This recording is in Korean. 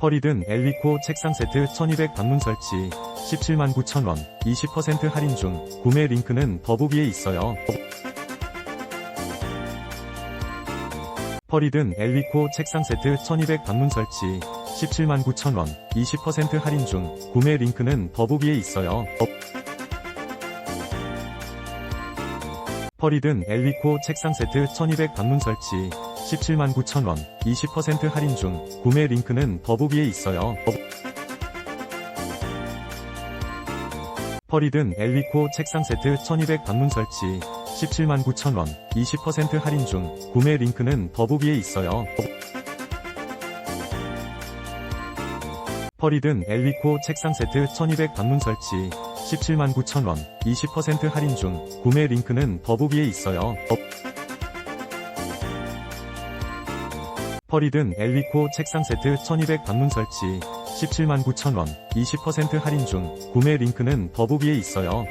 펄이든 엘리코 책상 세트 1200 방문 설치 17만 9천원 20% 할인 중 구매 링크는 더보기에 있어요. 펄이든 엘리코 책상 세트 1200 방문 설치 17만 9천원 20% 할인 중 구매 링크는 더보기에 있어요. 펄이든 엘리코 책상 세트 1200 방문 설치 17만 9천원 20% 할인 중 구매 링크는 더보기에 있어요. 펄이든 엘리코 책상 세트 1200 방문 설치 17만 9천원 20% 할인 중 구매 링크는 더보기에 있어요. 펄이든 엘리코 책상 세트 1200 방문 설치 17만 9천원 20% 할인 중 구매 링크는 더보기에 있어요. 펄이든 엘리코 책상 세트 1200 방문 설치 17만 9천원 20% 할인 중 구매 링크는 더보기에 있어요.